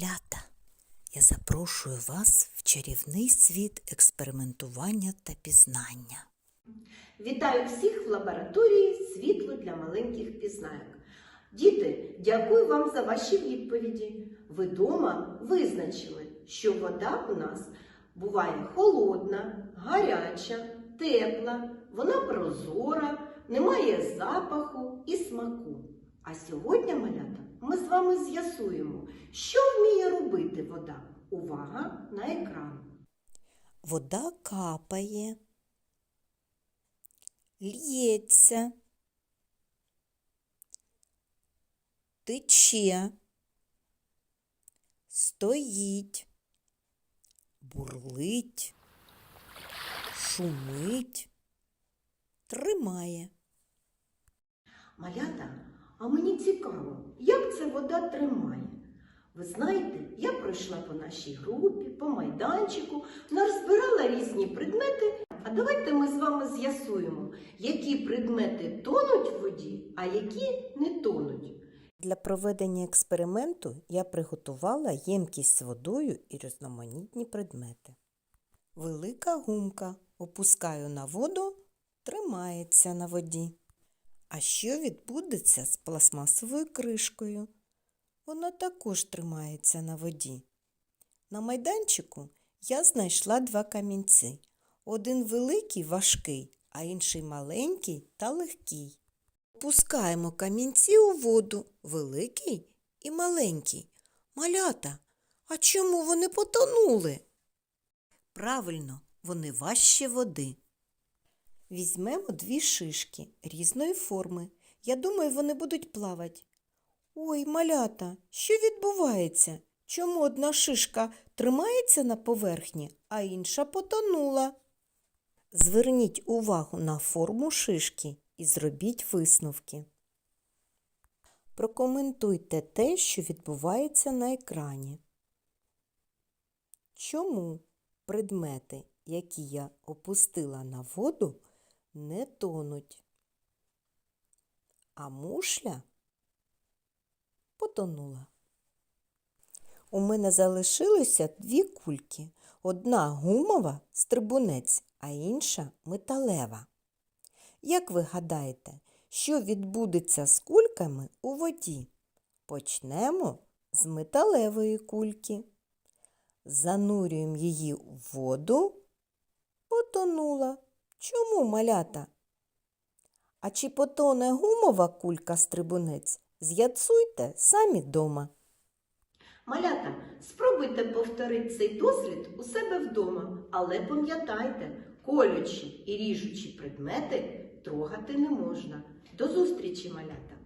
Малята, я запрошую вас в чарівний світ експериментування та пізнання. Вітаю всіх в лабораторії світло для маленьких пізнайок. Діти, дякую вам за ваші відповіді. Ви дома визначили, що вода у нас буває холодна, гаряча, тепла, вона прозора, не має запаху і смаку. А сьогодні, малята, ми з вами з'ясуємо, що робити вода. Увага на екран. Вода капає, лється, тече, стоїть, бурлить, шумить, тримає. Малята, а мені цікаво, як це вода тримає. Ви знаєте, я пройшла по нашій групі, по майданчику, розбирала різні предмети. А давайте ми з вами з'ясуємо, які предмети тонуть в воді, а які не тонуть. Для проведення експерименту я приготувала ємкість з водою і різноманітні предмети. Велика гумка опускаю на воду, тримається на воді. А що відбудеться з пластмасовою кришкою? Вона також тримається на воді. На майданчику я знайшла два камінці. Один великий важкий, а інший маленький та легкий. Пускаємо камінці у воду, великий і маленький. Малята, а чому вони потонули? Правильно, вони важчі води. Візьмемо дві шишки різної форми. Я думаю, вони будуть плавати. Ой, малята, що відбувається? Чому одна шишка тримається на поверхні, а інша потонула? Зверніть увагу на форму шишки і зробіть висновки. Прокоментуйте те, що відбувається на екрані. Чому предмети, які я опустила на воду, не тонуть? А мушля потонула. У мене залишилося дві кульки. Одна гумова стрибунець, а інша металева. Як ви гадаєте, що відбудеться з кульками у воді? Почнемо з металевої кульки. Занурюємо її в воду, потонула. Чому малята? А чи потоне гумова кулька стрибунець? З'яцуйте самі дома. Малята, спробуйте повторити цей дослід у себе вдома, але пам'ятайте, колючі і ріжучі предмети трогати не можна. До зустрічі, малята!